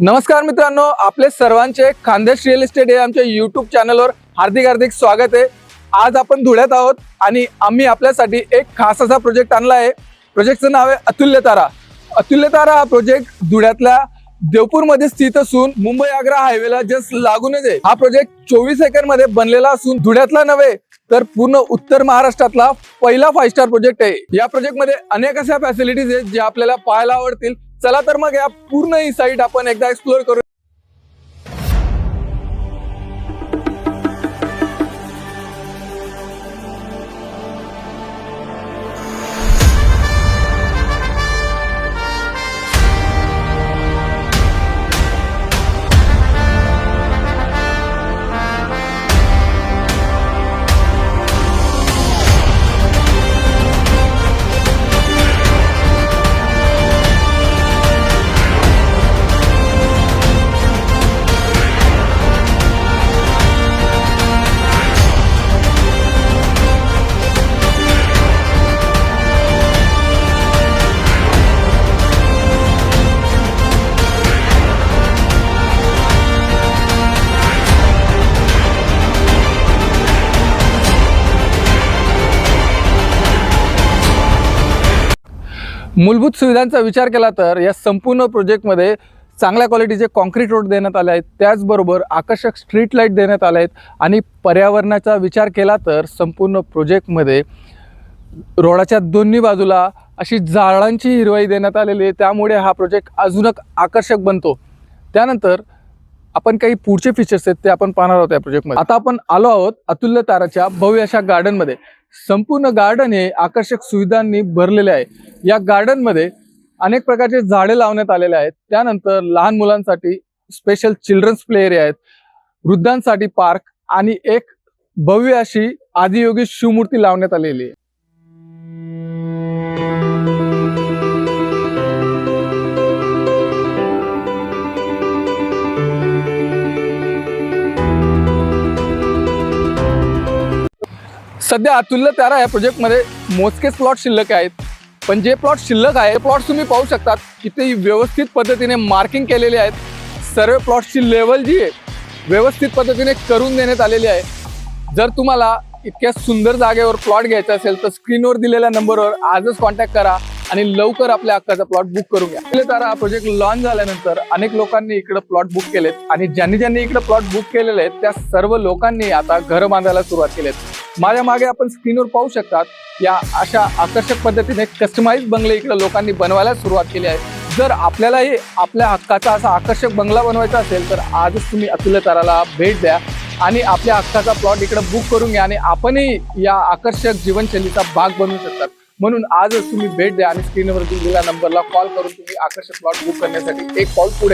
नमस्कार मित्रांनो आपले सर्वांचे खानदेश रिअल इस्टेट हे आमच्या युट्यूब चॅनलवर हार्दिक हार्दिक स्वागत आहे. आज आपण धुळ्यात आहोत आणि आम्ही आपल्यासाठी एक खास असा प्रोजेक्ट आणला आहे. प्रोजेक्टचं नाव आहे अतुल्य तारा. अतुल्य तारा हा प्रोजेक्ट धुळ्यातल्या देवपूरमध्ये स्थित असून मुंबई आग्रा हायवेला जस्ट लागूनच आहे. हा प्रोजेक्ट चोवीस एकरमध्ये बनलेला असून धुळ्यातला नव्हे तर पूर्ण उत्तर महाराष्ट्रातला पहिला फाईव्ह स्टार प्रोजेक्ट आहे. या प्रोजेक्टमध्ये अनेक अशा फॅसिलिटीज आहेत जे आपल्याला पाहायला आवडतील. चला तर मग या पूर्ण ही साईट आपण एकदा एक्सप्लोअर करू मूलभूत सुविधांचा विचार केला तर या संपूर्ण प्रोजेक्टमध्ये चांगल्या क्वालिटीचे कॉन्क्रीट रोड देण्यात आले आहेत. त्याचबरोबर आकर्षक स्ट्रीट लाइट देण्यात आले आहेत. आणि पर्यावरणाचा विचार केला तर संपूर्ण प्रोजेक्टमध्ये रोडाच्या दोन्ही बाजूला अशी झाडांची हिरवाई देण्यात आलेली आहे. त्यामुळे हा प्रोजेक्ट अजूनच आकर्षक बनतो. त्यानंतर आपण काही पुढचे फीचर्स आहेत ते आपण पाहणार आहोत या प्रोजेक्टमध्ये आता आपण आलो आहोत अतुल्य ताराच्या भव्य अशा गार्डनमध्ये संपूर्ण गार्डन हे आकर्षक सुविधांनी भरलेले आहे. या गार्डनमध्ये अनेक प्रकारचे झाडे लावण्यात आलेले आहेत. त्यानंतर लहान मुलांसाठी स्पेशल चिल्ड्रन्स प्ले एरिया आहेत. वृद्धांसाठी पार्क आणि एक भव्य अशी आदियोगी शिवमूर्ती लावण्यात आलेली आहे. सध्या अतुल्य तारा या प्रोजेक्टमध्ये मोजकेच प्लॉट शिल्लक आहेत. पण जे प्लॉट शिल्लक आहे प्लॉट तुम्ही पाहू शकतात की ते व्यवस्थित पद्धतीने मार्किंग केलेले आहेत. सर्व प्लॉटची लेवल जी आहे व्यवस्थित पद्धतीने करून देण्यात आलेली आहे. जर तुम्हाला इतक्या सुंदर जागेवर प्लॉट घ्यायचा असेल तर स्क्रीनवर दिलेल्या नंबरवर आजच कॉन्टॅक्ट करा आणि लवकर आपल्या हक्काचा प्लॉट बुक करून घ्या. अतुल्य तारा हा प्रोजेक्ट लॉन्च झाल्यानंतर अनेक लोकांनी इकडे प्लॉट बुक केलेत. आणि ज्यांनी ज्यांनी इकडे प्लॉट बुक केलेले आहेत त्या सर्व लोकांनी आता घर बांधायला सुरुवात केली आहे माझ्या मागे आपण स्क्रीनवर पाहू शकतात या अशा आकर्षक पद्धतीने कस्टमाइज बंगले इकडे लोकांनी बनवायला सुरुवात केली आहे. जर आपल्यालाही आपल्या हक्काचा असा आकर्षक बंगला बनवायचा असेल तर आजच तुम्ही अतुल्य ताराला भेट द्या आणि आपल्या हक्काचा प्लॉट इकडे बुक करून घ्या आणि आपणही या आकर्षक जीवनशैलीचा भाग बनवू शकतात. म्हणून आजच तुम्ही भेट द्या आणि स्क्रीनवर दिलेल्या नंबरला कॉल करून तुम्ही आकर्षक प्लॉट बुक करण्यासाठी एक कॉल पुढे घ्या.